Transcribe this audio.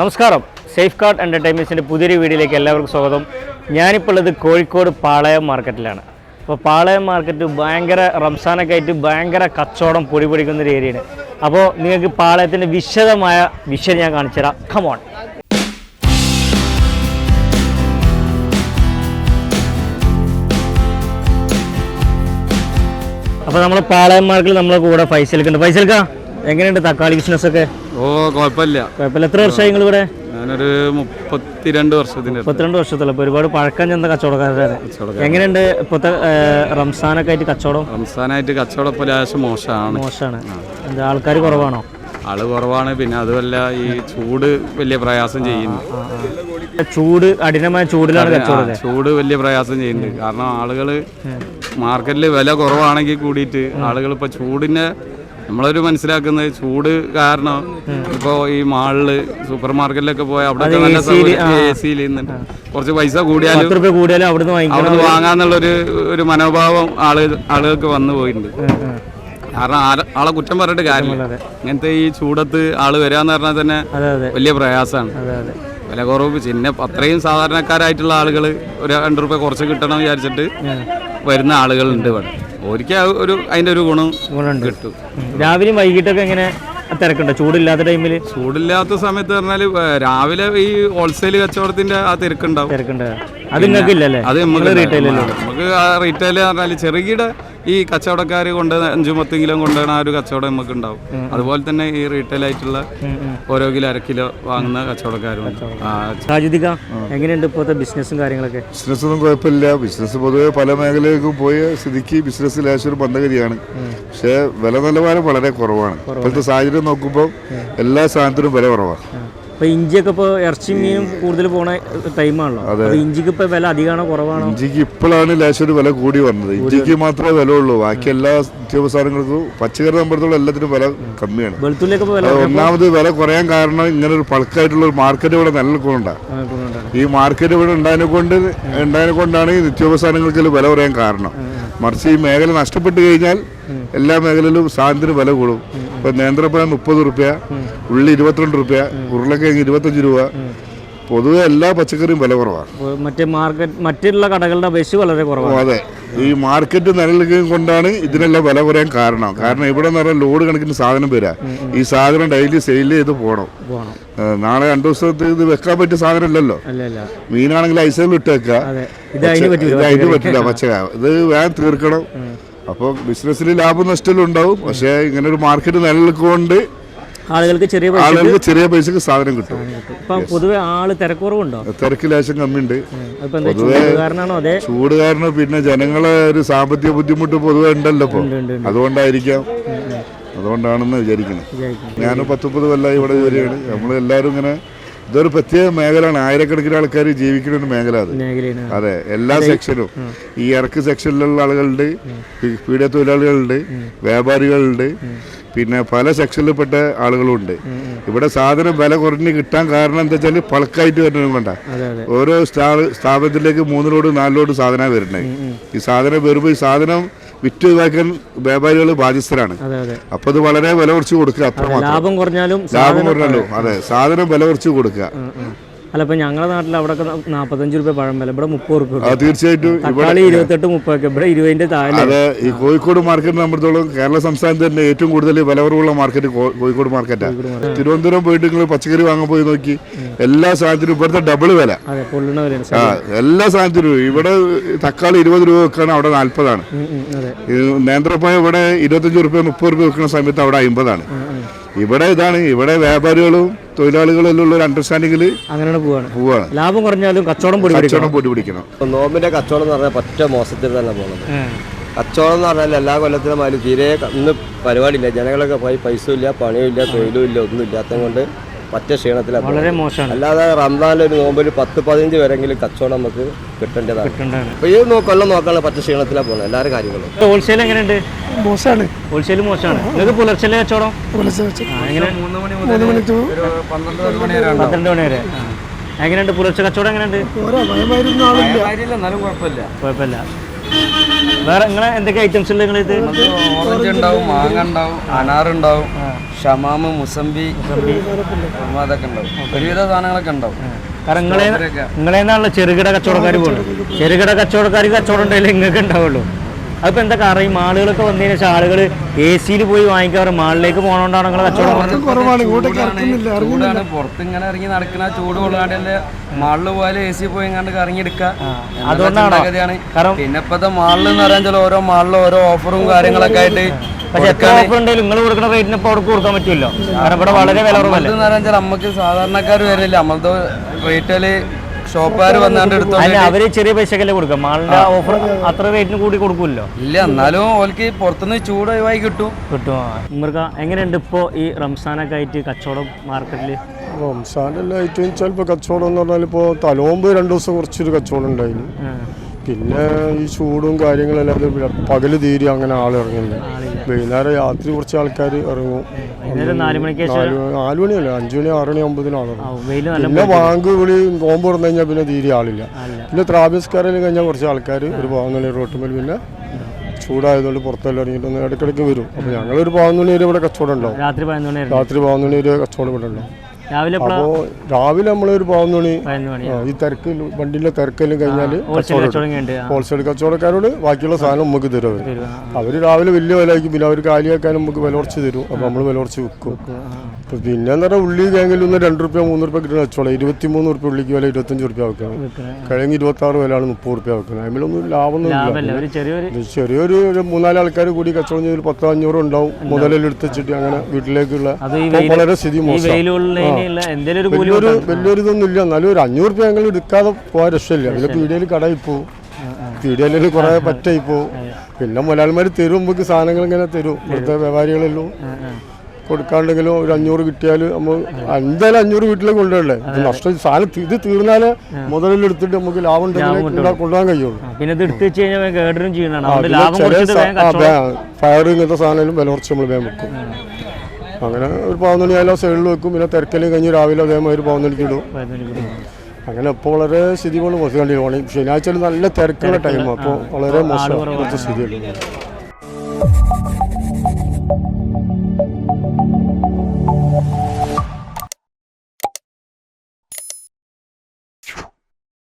നമസ്കാരം. Safe card എന്റർടൈൻമെന്റ്സിന്റെ പുതിയൊരു വീഡിയോയിലേക്ക് എല്ലാവർക്കും സ്വാഗതം. ഞാനിപ്പോൾ ഉള്ളത് കോഴിക്കോട് പാളയം മാർക്കറ്റിലാണ്. അപ്പോൾ പാളയം മാർക്കറ്റ് ഭയങ്കര റംസാനൊക്കെ ആയിട്ട് ഭയങ്കര കച്ചവടം പൊടി പൊടിക്കുന്ന ഒരു ഏരിയയാണ്. അപ്പോൾ നിങ്ങൾക്ക് പാളയത്തിന്റെ വിശദമായ വിഷയം ഞാൻ കാണിച്ചു തരാം. കമോൺ അപ്പോൾ നമ്മൾ പാളയം മാർക്കറ്റിൽ നമ്മളെ കൂടെ ഫൈസൽക്കുണ്ട് ഫൈസൽക്ക എങ്ങനെയുണ്ട് തക്കാളി ബിസിനസ് ഒക്കെ? ഓ കുഴപ്പമില്ല. കുഴപ്പമില്ല. എത്ര വർഷമായി നിങ്ങൾ ഇവിടെ ഞാനൊരു മുപ്പത്തിരണ്ട് വർഷത്തിന്റെ അടുത്ത്. മുപ്പത്തിരണ്ട് വർഷത്തോളം. ഇപ്പോൾ ഒരുപാട് പഴക്കം ചെന്ന കച്ചവടക്കാരാണ് എങ്ങനെയുണ്ട് ഇപ്പോഴത്തെ റംസാനൊക്കെ ആയിട്ട് കച്ചവടം? റംസാനായിട്ട് കച്ചവടം ഇപ്പോൾ ലേശം മോശമാണ്. മോശമാണ്. എന്താ ആൾക്കാർ കുറവാണോ? ആൾ കുറവാണ്. പിന്നെ അതുമല്ല ഈ ചൂട് വലിയ പ്രയാസം ചെയ്യുന്നു. ചൂട് കഠിനമായ ചൂടിലാണ് കച്ചവടം ചൂട് വലിയ പ്രയാസം ചെയ്യുന്നുണ്ട് കാരണം ആളുകൾ മാർക്കറ്റിൽ വില കുറവാണെങ്കിൽ കൂടിയിട്ട് ആളുകൾ ഇപ്പൊ ചൂടിനെ നമ്മളൊരു മനസ്സിലാക്കുന്നത് ചൂട് കാരണം ഇപ്പോ ഈ മാളിൽ സൂപ്പർ മാർക്കറ്റിലൊക്കെ പോയാൽ അവിടെ നല്ല എ സിയിൽ കുറച്ച് പൈസ കൂടിയാലും കൂടിയാലും അവിടുന്ന് അവിടുന്ന് വാങ്ങാന്നുള്ളൊരു ഒരു മനോഭാവം ആൾ ആളുകൾക്ക് വന്നു പോയിട്ടുണ്ട്. കാരണം ആളെ കുറ്റം പറഞ്ഞിട്ട് കാര്യമില്ല. ഇങ്ങനത്തെ ഈ ചൂടത്ത് ആൾ വരാന്ന് പറഞ്ഞാൽ തന്നെ വലിയ പ്രയാസമാണ് വില കുറവ്. പിന്നെ അത്രയും സാധാരണക്കാരായിട്ടുള്ള ആളുകൾ ഒരു രണ്ട് റുപ്യ കുറച്ച് കിട്ടണം വിചാരിച്ചിട്ട് വരുന്ന ആളുകളുണ്ട് ഇവിടെ. ഒരിക്കൽ ഒരു അതിന്റെ ഒരു ഗുണം ഗുണമുണ്ട്. കിട്ടും. രാവിലെയും വൈകിട്ടൊക്കെ എങ്ങനെ തിരക്കുണ്ടോ? ചൂടില്ലാത്ത ടൈമിൽ ചൂടില്ലാത്ത സമയത്ത് പറഞ്ഞാൽ രാവിലെ ഈ ഹോൾസെയിൽ കച്ചവടത്തിന്റെ ആ തിരക്കുണ്ടാവും. തിരക്കുണ്ട്. അത് നിങ്ങൾക്ക് ഇല്ലല്ലേ അത് നമുക്ക് റീറ്റെയിൽ നമുക്ക് ആ റീറ്റെയിൽ പറഞ്ഞാൽ ചെറുകിട ഈ കച്ചവടക്കാർ കൊണ്ട് അഞ്ചു പത്തെങ്കിലും കിലോ കൊണ്ടുവരുന്ന ആ ഒരു കച്ചവടം നമുക്ക് ഉണ്ടാവും അതുപോലെ തന്നെ ഈ റീറ്റെയിൽ ആയിട്ടുള്ള ഓരോ കിലോ അര കിലോ വാങ്ങുന്ന കച്ചവടക്കാരും ആ സാജിദിക എങ്ങനെയുണ്ട് ഇപ്പോഴത്തെ ബിസിനസ്സും കാര്യങ്ങളൊക്കെ? ബിസിനസ് ഒന്നും കുഴപ്പമില്ല. ബിസിനസ് പൊതുവെ പല മേഖലയിലേക്കും പോയ സ്ഥിതിക്ക് ബിസിനസ് ലേശം ഒരു മന്ദഗതിയാണ് പക്ഷേ വില നിലവാരം വളരെ കുറവാണ്. ഇപ്പോഴത്തെ സാഹചര്യം നോക്കുമ്പോൾ എല്ലാ സാധനത്തിനും വില കുറവാണ്. ഇപ്പൊ ഇഞ്ചിയൊക്കെ ഇപ്പോൾ ഇറച്ചി മീനും കൂടുതൽ പോണ ടൈമാണല്ലോ. അപ്പൊ ഇഞ്ചിക്ക് ഇപ്പൊ വില അധികമാണോ കുറവാണോ? ഇഞ്ചിക്ക് ഇപ്പോഴാണ് ലേശം ഒരു വില കൂടി വന്നത്. ഇഞ്ചിക്ക് മാത്രമേ വില ഉള്ളൂ ബാക്കി എല്ലാ നിത്യോപ സാധനങ്ങൾക്കും പച്ചക്കറി സംബന്ധിച്ചുള്ള എല്ലാത്തിനും വില കമ്മിയാണ്. ഒന്നാമത് വില കുറയാൻ കാരണം ഇങ്ങനെ ഒരു പൾക്കായിട്ടുള്ള ഒരു മാർക്കറ്റ് ഇവിടെ നിലനിൽക്കുന്നുണ്ടാണ് കുറവുണ്ടാണ്. ഈ മാർക്കറ്റ് ഇവിടെ ഉണ്ടായതിനെ കൊണ്ട് ഉണ്ടായതിനെ കൊണ്ടാണ് ഈ നിത്യോപസാധനങ്ങൾക്ക് വില കുറയാൻ കാരണം. മറിച്ച് ഈ മേഖല നഷ്ടപ്പെട്ടു കഴിഞ്ഞാൽ എല്ലാ മേഖലയിലും സാധനത്തിന് വില കൂടും. ഇപ്പൊ നേന്ത്രപ്പഴം മുപ്പത് റുപ്യ ഉള്ളി ഇരുപത്തിരണ്ട് റുപ്യ ഉരുളക്കിഴങ്ങ് ഇരുപത്തഞ്ച് രൂപ. പൊതുവെ എല്ലാ പച്ചക്കറിയും വില കുറവാണ്. മറ്റേ മാർക്കറ്റ് മറ്റുള്ള കടകളുടെ അപേക്ഷിച്ച് വളരെ കുറവാണ്. അതെ. ഈ മാർക്കറ്റ് നിലനിൽക്കുകയും കൊണ്ടാണ് ഇതിനെല്ലാം വില കുറയാൻ കാരണം. കാരണം ഇവിടെ എന്ന് പറഞ്ഞാൽ ലോഡ് കണക്കിന് സാധനം വരാ. ഈ സാധനം ഡെയിലി സെയിൽ ചെയ്ത് പോകണം നാളെ രണ്ടു ദിവസത്തെ ഇത് വെക്കാൻ പറ്റിയ സാധനം അല്ല മീനാണെങ്കിൽ ഐസിൽ ഇട്ട് വെക്കുക ഇത് അതിന് പറ്റില്ല പച്ചക്ക. ഇത് വേഗം തീർക്കണം. അപ്പോൾ ബിസിനസ്സിൽ ലാഭം നഷ്ടം ഉണ്ടാവും. പക്ഷേ ഇങ്ങനെ ഒരു മാർക്കറ്റ് നിലനിൽക്കൊണ്ട് ആളുകൾക്ക് ചെറിയ ആളുകൾക്ക് ചെറിയ പൈസക്ക് സാധനം കിട്ടും. ഇപ്പൊ പൊതുവെ ആൾ തിരക്കുറവുണ്ടോ? തിരക്ക് ലേശം കമ്മിയുണ്ട്. പൊതുവെ ചൂട് കാരണം പിന്നെ ജനങ്ങളെ ഒരു സാമ്പത്തിക ബുദ്ധിമുട്ട് പൊതുവെ ഉണ്ടല്ലോ ഇപ്പോൾ. അതുകൊണ്ടായിരിക്കാം. അതുകൊണ്ടാണെന്ന് വിചാരിക്കുന്നത്. ഞാനും ഞാൻ പത്തുമുപ്പത് കൊല്ലമായി ഇവിടെ ജോലിയാണ് നമ്മൾ എല്ലാവരും ഇങ്ങനെ ഇതൊരു പ്രത്യേക മേഖലയാണ്. ആയിരക്കണക്കിന് ആൾക്കാർ ജീവിക്കുന്ന ഒരു മേഖല അത്. അതെ എല്ലാ സെക്ഷനും. ഈ ഇറക്ക് സെക്ഷനിലുള്ള ആളുകളുണ്ട് പീഡിയ തൊഴിലാളികളുണ്ട് വ്യാപാരികളുണ്ട് പിന്നെ പല സെക്ഷനിൽപ്പെട്ട ആളുകളുണ്ട്. ഇവിടെ സാധനം വില കുറഞ്ഞ് കിട്ടാൻ കാരണം എന്താ വെച്ചാൽ പളക്കായിട്ട് വരുന്നത് വേണ്ട ഓരോ സ്ഥാ- സ്ഥാപനത്തിലേക്ക് മൂന്ന് ലോഡ് നാല് ലോഡ് സാധനം വരുന്നത്. ഈ സാധനം വരുമ്പോൾ ഈ സാധനം വിറ്റ് ഇതാക്കാൻ വ്യാപാരികൾ ബാധ്യസ്ഥരാണ്. അപ്പൊ അത് വളരെ വില കുറച്ച് കൊടുക്കുക അത്രമാത്രം. ലാഭം കുറഞ്ഞാലും ലാഭം കുറഞ്ഞാലും അതെ. സാധനം വില കുറച്ച് കൊടുക്കുക. അല്ല ഇപ്പൊ ഞങ്ങളുടെ നാട്ടിൽ അവിടെ നാപ്പത്തഞ്ച് രൂപ പഴം വില. ഇവിടെ മുപ്പത് റുപ്യ തീർച്ചയായിട്ടും ഇവിടെ തക്കാളി ഇരുപത്തെട്ട് മുപ്പതൊക്കെ. ഇവിടെ ഇരുപതിന്റെ താഴെ. അതെ ഈ കോഴിക്കോട് മാർക്കറ്റ് സംബന്ധിച്ചോളം കേരള സംസ്ഥാനത്ത് തന്നെ ഏറ്റവും കൂടുതൽ വിലവറുള്ള മാർക്കറ്റ് കോ- കോഴിക്കോട് മാർക്കറ്റാണ് തിരുവനന്തപുരം പോയിട്ട് നിങ്ങൾ പച്ചക്കറി വാങ്ങാൻ പോയി നോക്കി എല്ലാ സാധനത്തിനും ഇവിടുത്തെ ഡബിൾ വില. അതെ പൊള്ളുന്ന വിലയാണ്. ആ എല്ലാ സാധനത്തിനും. ഇവിടെ തക്കാളി ഇരുപത് രൂപ വെക്കാണ് അവിടെ നാൽപ്പതാണ് ഉം, ഉം, അതെ. നേന്ത്രപ്പഴം ഇവിടെ ഇരുപത്തഞ്ച് റുപ്യ മുപ്പത് റുപ്യ വെക്കുന്ന സമയത്ത് അവിടെ അമ്പതാണ്. ഇവിടെ ഇതാണ്. ഇവിടെ വ്യാപാരികളും തൊഴിലാളികളും എല്ലാം ഉള്ള ഒരു അണ്ടർസ്റ്റാൻഡിങ്ങിൽ അങ്ങനെയാണ് പോവാണ്. പോവാണ്. ലാഭം കുറഞ്ഞാലും കച്ചവടം പൊടി പിടിക്കണം. കച്ചവടം പൊടി പിടിക്കണം. നോമ്പിന്റെ കച്ചവടം എന്ന് പറഞ്ഞാൽ പറ്റ മോശത്തിൽ തന്നെ പോകുന്നത്. കച്ചവടം എന്ന് പറഞ്ഞാൽ എല്ലാ കൊല്ലത്തിലും അതിൽ തീരെ ഇന്ന് പരിപാടിയില്ല. ജനങ്ങളൊക്കെ പോയി പൈസ ഇല്ല പണിയും ഇല്ല തൊഴിലും ഇല്ല ഒന്നും ഇല്ലാത്തത് കൊണ്ട് പറ്റ ക്ഷീണത്തിലാണ് വളരെ മോശമാണ്. അല്ലാതെ റംസാനിൽ ഒരു നോമ്പിൽ പത്ത് പതിനഞ്ച് വരെങ്കിലും കച്ചവടം നമുക്ക് കിട്ടേണ്ടതാണ്. അപ്പൊ ഈ നോ- കൊല്ലം നോക്കാനുള്ള പച്ച ക്ഷീണത്തിലാണ് പോകുന്നത്. എല്ലാവരും കാര്യങ്ങളും. ഹോൾസെയിൽ എങ്ങനെയുണ്ട്? മോശമാണ്. ഹോൾസെയിൽ മോശമാണ്. നിങ്ങൾക്ക് പുലർച്ചെ കച്ചവടം? പുലർച്ചെ ആ, എങ്ങനെ? മൂന്ന് മണി മുതൽ ഒരു പന്ത്രണ്ട് മണി വരെ. എങ്ങനെയുണ്ട് പുലർച്ചെ കച്ചവടം എങ്ങനെയുണ്ട്? കുഴപ്പമില്ല. വേറെ നിങ്ങളെ എന്തൊക്കെ ഐറ്റംസ് ഉണ്ട് ഇത്? ഓറഞ്ച് ഉണ്ടാവും മാങ്ങ ഉണ്ടാവും അനാറുണ്ടാവും ഷമാമ് മുസംബി അതൊക്കെ ഉണ്ടാവും. ഒരുവിധ സാധനങ്ങളൊക്കെ ഉണ്ടാവും. കാരണം നിങ്ങളെ. നിങ്ങളേന്നാണല്ലോ ചെറുകിട കച്ചവടക്കാർ പോലും ചെറുകിട കച്ചവടക്കാർക്ക് കച്ചവടം ഉണ്ടെങ്കിൽ നിങ്ങൾക്ക് ഉണ്ടാവുള്ളൂ. അതിപ്പോൾ എന്താ കാരണം? ഈ മാളുകളൊക്കെ വന്നതിന് ശേഷം ആളുകൾ എ സിയിൽ പോയി വാങ്ങിക്കാറ്. മാളിലേക്ക് പോകണോണ്ടാണ് നിങ്ങൾ കച്ചവടം പുറത്ത് ഇങ്ങനെ ഇറങ്ങി നടക്കുന്ന ചൂട് കൊള്ളാണ്ടല്ലേ മാളിൽ പോയാലും എ സി പോയി കണ്ട് കറങ്ങി എടുക്കുക അതുകൊണ്ടാണോ? കാരണം- പിന്നെ ഇപ്പത്തെ മാളിൽ എന്ന് പറയാൻ ചില ഓരോ മാളിൽ ഓരോ ഓഫറും കാര്യങ്ങളൊക്കെ ആയിട്ട് പക്ഷെ എത്ര ഓഫർ ഉണ്ടെങ്കിലും നിങ്ങൾ കൊടുക്കുന്ന റേറ്റിന് ഇപ്പോൾ അവിടെ കൊടുക്കാൻ പറ്റുമല്ലോ. കാരണം ഇവിടെ വളരെ വില കുറവല്ലേ നമുക്ക് സാധാരണക്കാർ വരില്ല. നമ്മളത് റേറ്റിൽ ഷോപ്പുകാർ വന്നാണ്ട് എടുത്തോ അല്ല അവർ ചെറിയ പൈസക്കല്ലേ കൊടുക്കാം? മാളിന്റെ ഓഫർ അത്ര റേറ്റിന് കൂടി കൊടുക്കുമല്ലോ ഇല്ല എന്നാലും ഓൽക്ക് പുറത്തുനിന്ന് ചൂട് ഒഴിവായി കിട്ടും. കിട്ടും മൃഗ എങ്ങനെയുണ്ട് ഇപ്പോൾ ഈ റംസാനൊക്കെ ആയിട്ട് കച്ചവടം മാർക്കറ്റിൽ റംസാനെല്ലാം ആയിട്ടും ചിലപ്പോൾ കച്ചവടം എന്ന് പറഞ്ഞാൽ ഇപ്പോൾ തലോമ്പ് രണ്ടു ദിവസം കുറച്ചൊരു കച്ചവടം ഉണ്ടായിരുന്നു പിന്നെ ഈ ചൂടും കാര്യങ്ങളെല്ലാം പകൽ തീരെ അങ്ങനെ ആളിറങ്ങില്ല വൈകുന്നേരം രാത്രി കുറച്ച് ആൾക്കാർ ഇറങ്ങും. നാല് മണിയല്ല അഞ്ചു മണി ആറ് മണി ഒമ്പതിന് ആളിറങ്ങും പിന്നെ ബാങ്ക് വിളി നോമ്പ് തുറന്നു കഴിഞ്ഞാൽ പിന്നെ തീരെ ആളില്ല. പിന്നെ ത്രാബിസ്കാരം കഴിഞ്ഞാൽ കുറച്ച് ആൾക്കാർ ഒരു പാവന്നണി റോട്ടുമ്പോൾ പിന്നെ ചൂടായതുകൊണ്ട് പുറത്തെല്ലാം ഇറങ്ങിയിട്ട് ഇടയ്ക്കിടയ്ക്ക് വരും. അപ്പോൾ ഞങ്ങളൊരു പാവുന്നണി വരെ ഇവിടെ കച്ചവടം ഉണ്ടാവും. രാത്രി പാവുന്നണി മണി രാത്രി പാവന്നണി വരെ കച്ചവടം ഇവിടെ ഉണ്ടാവും. രാവിലെ അപ്പോൾ രാവിലെ നമ്മളൊരു പതിനൊന്ന് പതിനൊന്ന് മണി ഈ തിരക്ക് വണ്ടിയിലെ തിരക്കെല്ലാം കഴിഞ്ഞാൽ ഹോൾസെയിൽ കച്ചവടക്കാരോട് ബാക്കിയുള്ള സാധനം നമുക്ക് തരും അവർ അവർ രാവിലെ വലിയ വിലയ്ക്ക് പിന്നെ അവർ കാലിയാക്കാൻ നമുക്ക് വില കുറച്ച് തരും. അപ്പോൾ നമ്മൾ വില കുറച്ച് വിൽക്കും. പിന്നെ എന്താ പറയുക ഉള്ളി കേങ്കിൽ ഒന്ന് രണ്ട് റുപ്യ മൂന്ന് റുപ്യ കിട്ടുന്ന കച്ചവടം. ഇരുപത്തി മൂന്ന് റുപ്യ ഉള്ളിക്ക് വില ഇരുപത്തഞ്ച് റുപ്യ വെക്കണം കിഴങ്ങ് ഇരുപത്തി ആറ് വിലയാണ് മുപ്പത് റുപ്യ വെക്കുന്നത് അതിലൊന്നും ലാഭമൊന്നും ഒരു ചെറിയൊരു ഒരു മൂന്നാൽ ആൾക്കാർ കൂടി കച്ചവടം ചെയ്ത് പത്തോ അഞ്ഞൂറ് ഉണ്ടാവും. മുതലെടുത്ത് വെച്ചിട്ട് അങ്ങനെ വീട്ടിലേക്കുള്ള വളരെ സ്ഥിതി മോശം വലിയൊരു എന്നാലും ഒരു അഞ്ഞൂറ് രൂപ ഞങ്ങൾ എടുക്കാതെ പോകാൻ രക്ഷമില്ല പിന്നെ പീടിയയിൽ കടയിൽ പോവും. പീടിയയിൽ കുറെ പറ്റായി പോവും. പിന്നെ മുലയാളിമാര് തരും. നമുക്ക് സാധനങ്ങൾ ഇങ്ങനെ തരും. ഇവിടുത്തെ വ്യാപാരികളെല്ലാം. കൊടുക്കാണ്ടെങ്കിലും ഒരു അഞ്ഞൂറ് കിട്ടിയാൽ നമ്മൾ എന്തായാലും അഞ്ഞൂറ് വീട്ടിലേക്ക് കൊണ്ടുവരണ്ടേ നഷ്ടം. സാധനം ഇത് തീർന്നാലേ മുതലിൽ എടുത്തിട്ട് നമുക്ക് ലാഭം ഉണ്ടെങ്കിൽ കൊണ്ടുപോകാൻ കഴിയുള്ളൂ. പിന്നെ ഇത് എടുത്ത് വെച്ച് കഴിഞ്ഞാൽ ഫയർ ഇങ്ങനത്തെ സാധനം വില കുറച്ച് നമ്മൾ വേഗം വെക്കും. അങ്ങനെ ഒരു പതിനൊന്ന് ആയാലും സൈഡിൽ വെക്കും. പിന്നെ തിരക്കൽ കഴിഞ്ഞ് രാവിലെ അതേമാതിരി പതിനൊന്നിലേക്ക് ഇടും. അങ്ങനെ ഇപ്പോൾ വളരെ സ്ഥിതി കൊണ്ട് മോശം കണ്ടിരുന്നു ശനിയാഴ്ച നല്ല തിരക്കുള്ള ടൈമാണ് അപ്പോൾ വളരെ മോശം കുറച്ച് സ്ഥിതിയുള്ളൂ